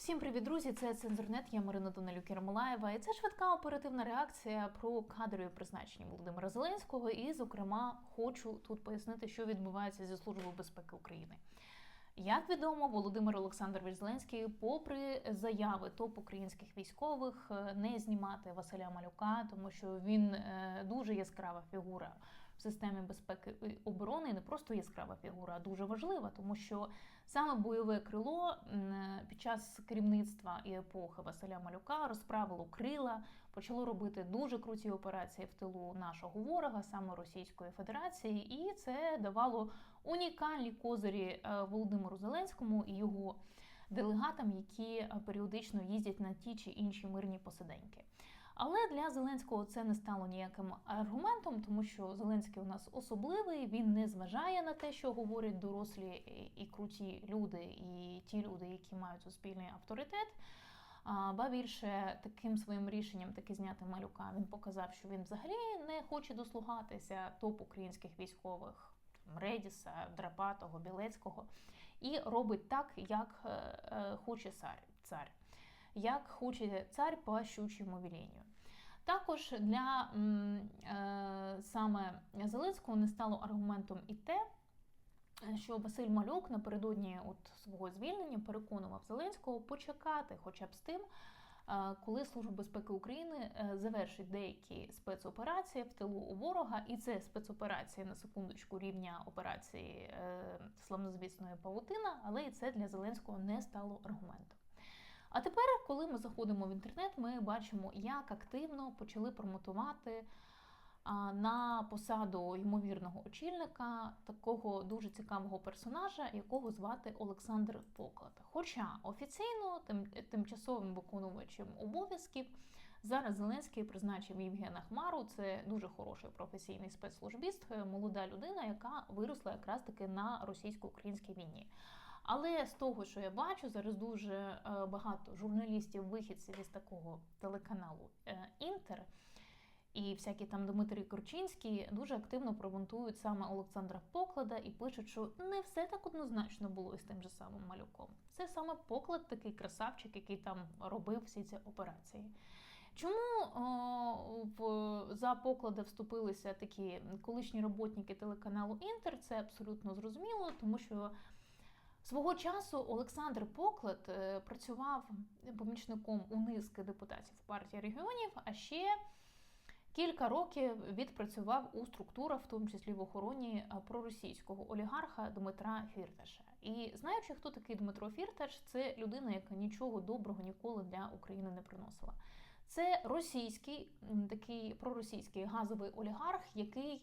Всім привіт, друзі! Це цензурнет. Я Марина Данилюк Ярмолаєва. І це швидка оперативна реакція про кадрові призначення Володимира Зеленського. І, зокрема, хочу тут пояснити, що відбувається зі службою безпеки України. Як відомо, Володимир Олександрович Зеленський, попри заяви топ українських військових, е, не знімати Василя Малюка, тому що він е, дуже яскрава фігура в системі безпеки і оборони, не просто яскрава фігура, а дуже важлива, тому що саме бойове крило під час керівництва і епохи Василя Малюка розправило крила, почало робити дуже круті операції в тилу нашого ворога, саме Російської Федерації, і це давало унікальні козирі е, Володимиру Зеленському і його делегатам, які е, періодично їздять на ті чи інші мирні посиденьки. Але для Зеленського це не стало ніяким аргументом, тому що Зеленський у нас особливий, він не зважає на те, що говорять дорослі і круті люди, і ті люди, які мають суспільний авторитет. Ба більше таким своїм рішенням таки зняти малюка він показав, що він взагалі не хоче дослугатися топ українських військових Редіса, Драпатого, Білецького, і робить так, як е, е, хоче цар. Як хоче цар по щучому велінню. Також для е, саме Зеленського не стало аргументом і те, що Василь Малюк напередодні от свого звільнення переконував Зеленського почекати, хоча б з тим, е, коли Служба безпеки України е, завершить деякі спецоперації в тилу у ворога, і це спецоперації на секундочку рівня операції е, славнозвісної павутина, але і це для Зеленського не стало аргументом. А тепер, коли ми заходимо в інтернет, ми бачимо, як активно почали промотувати на посаду ймовірного очільника такого дуже цікавого персонажа, якого звати Олександр Поклад. Хоча офіційно тим, тимчасовим виконувачем обов'язків зараз Зеленський призначив Євгена Хмару. Це дуже хороший професійний спецслужбіст, молода людина, яка виросла якраз таки на російсько-українській війні. Але з того, що я бачу, зараз дуже е, багато журналістів, вихідців із такого телеканалу е, Інтер. І всякі там Дмитрій Корчинський дуже активно промонтують саме Олександра Поклада і пишуть, що не все так однозначно було із тим же самим малюком. Це саме поклад, такий красавчик, який там робив всі ці операції. Чому о, в, за поклади вступилися такі колишні роботники телеканалу Інтер? Це абсолютно зрозуміло, тому що. Свого часу Олександр Поклад е, працював помічником у низки депутатів партії регіонів, а ще кілька років відпрацював у структурах, в тому числі в охороні е, проросійського олігарха Дмитра Фірташа. І знаючи, хто такий Дмитро Фірташ, це людина, яка нічого доброго ніколи для України не приносила. Це російський такий проросійський газовий олігарх, який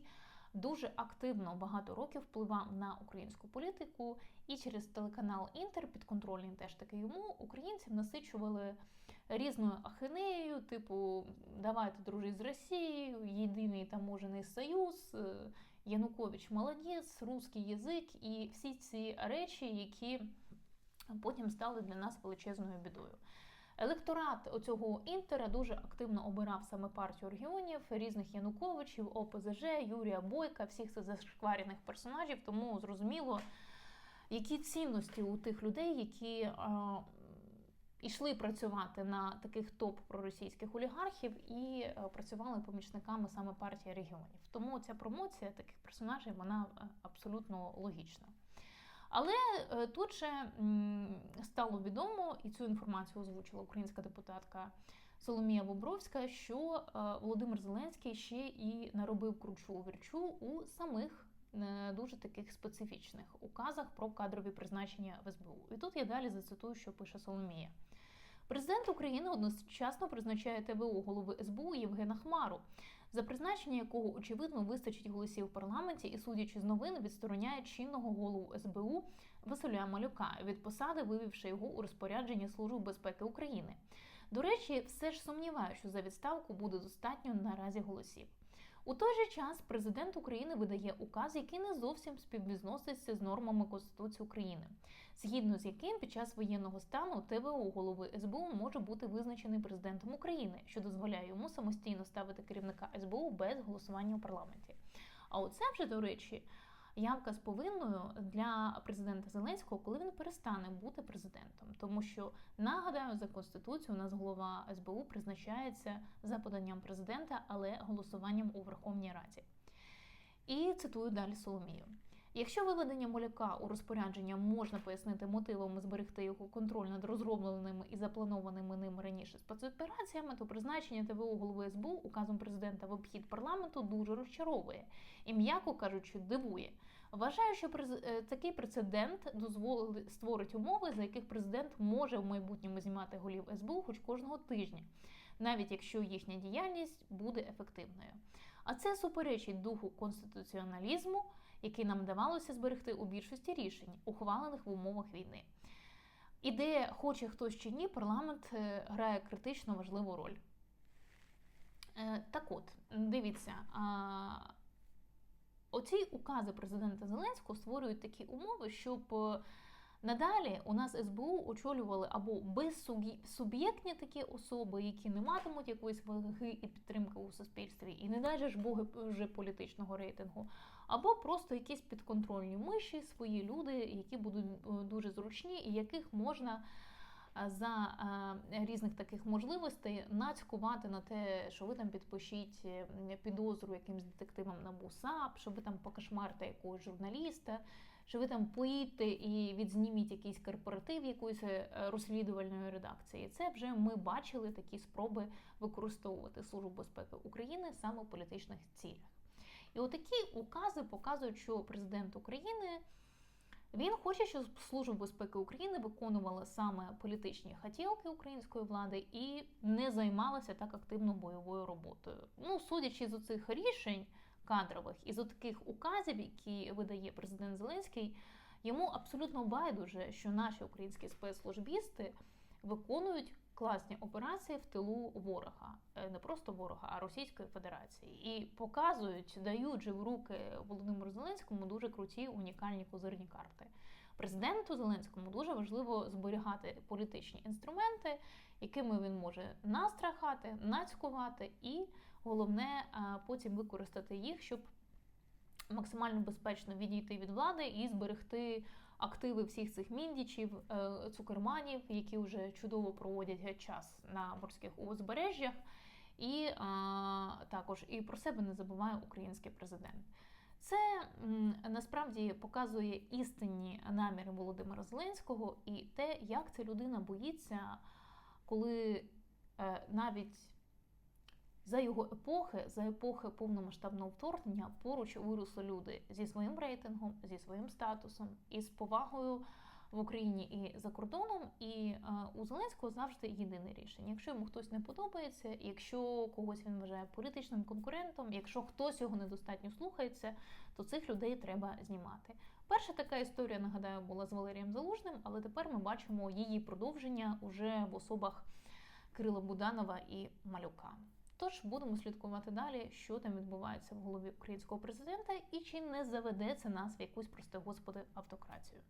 дуже активно багато років впливав на українську політику, і через телеканал Інтер, підконтрольний теж таки йому, українців насичували різною ахинеєю, типу давайте дружити з Росією, єдиний таможений союз, е, Янукович молодець, русський язик і всі ці речі, які потім стали для нас величезною бідою. Електорат оцього інтера дуже активно обирав саме партію регіонів, різних Януковичів, ОПЗЖ, Юрія Бойка, всіх цих зашкварених персонажів. Тому зрозуміло, які цінності у тих людей, які а, йшли працювати на таких топ проросійських олігархів і працювали помічниками саме партії регіонів. Тому ця промоція таких персонажів вона абсолютно логічна. Але е, тут же стало відомо, і цю інформацію озвучила українська депутатка Соломія Бобровська, що е, Володимир Зеленський ще і наробив кручу вірчу у самих е, дуже таких специфічних указах про кадрові призначення в СБУ. І тут я далі зацитую, що пише Соломія. Президент України одночасно призначає ТВО голови СБУ Євгена Хмару, за призначення якого очевидно вистачить голосів в парламенті і, судячи з новин, відстороняє чинного голову СБУ Василя Малюка від посади, вивівши його у розпорядження Служби безпеки України. До речі, все ж сумніваю, що за відставку буде достатньо наразі голосів. У той же час президент України видає указ, який не зовсім співвізноситься з нормами Конституції України, згідно з яким під час воєнного стану ТВО голови СБУ може бути визначений президентом України, що дозволяє йому самостійно ставити керівника СБУ без голосування у парламенті. А оце вже, до речі, явка з повинною для президента Зеленського, коли він перестане бути президентом. Тому що нагадаю, за конституцією у нас голова СБУ призначається за поданням президента, але голосуванням у Верховній Раді. І цитую далі Соломію. Якщо виведення Моляка у розпорядження можна пояснити мотивами зберегти його контроль над розробленими і запланованими ним раніше спецопераціями, то призначення ТВО голови СБУ указом президента в обхід парламенту дуже розчаровує і, м'яко кажучи, дивує. Вважаю, що е, такий прецедент дозволить створить умови, за яких президент може в майбутньому знімати голів СБУ хоч кожного тижня, навіть якщо їхня діяльність буде ефективною. А це суперечить духу конституціоналізму, який нам вдавалося зберегти у більшості рішень, ухвалених в умовах війни. І де, хоче хтось чи ні, парламент е, грає критично важливу роль. Е, Так от, дивіться, оці укази президента Зеленського створюють такі умови, щоб е, надалі у нас СБУ очолювали або безсуб'єктні такі особи, які не матимуть якоїсь ваги і підтримки у суспільстві, і не дай ж Боги вже політичного рейтингу, або просто якісь підконтрольні миші, свої люди, які будуть е, дуже зручні, і яких можна е, за різних таких можливостей нацькувати на те, що ви там підпишіть е, підозру якимсь детективам на БУСАП, що ви там покошмарте якогось журналіста, що ви там поїдьте і відзніміть якийсь корпоратив якоїсь е, розслідувальної редакції. Це вже ми бачили такі спроби використовувати Службу безпеки України саме в політичних цілях. І отакі укази показують, що президент України він хоче, щоб Служба безпеки України виконувала саме політичні хотілки української влади і не займалася так активно бойовою роботою. Ну, судячи з оцих рішень кадрових і з таких указів, які видає президент Зеленський, йому абсолютно байдуже, що наші українські спецслужбісти виконують класні операції в тилу ворога, Е, не просто ворога, а Російської Федерації, і показують, дають же в руки Володимиру Зеленському дуже круті унікальні козирні карти. Президенту Зеленському дуже важливо зберігати політичні інструменти, якими він може настрахати, нацькувати, і головне е, потім використати їх, щоб максимально безпечно відійти від влади і зберегти активи всіх цих міндічів, е, цукерманів, які вже чудово проводять час на морських узбережжях. І а, також і про себе не забуває український президент. Це м, насправді показує істинні наміри Володимира Зеленського і те, як ця людина боїться, коли е, навіть за його епохи, за епохи повномасштабного вторгнення, поруч виросли люди зі своїм рейтингом, зі своїм статусом і з повагою в Україні і за кордоном. І е, у Зеленського завжди єдине рішення. Якщо йому хтось не подобається, якщо когось він вважає політичним конкурентом, якщо хтось його недостатньо слухається, то цих людей треба знімати. Перша така історія, нагадаю, була з Валерієм Залужним, але тепер ми бачимо її продовження уже в особах Кирила Буданова і Малюка. Тож будемо слідкувати далі, що там відбувається в голові українського президента і чи не заведе це нас в якусь прости господи автократію.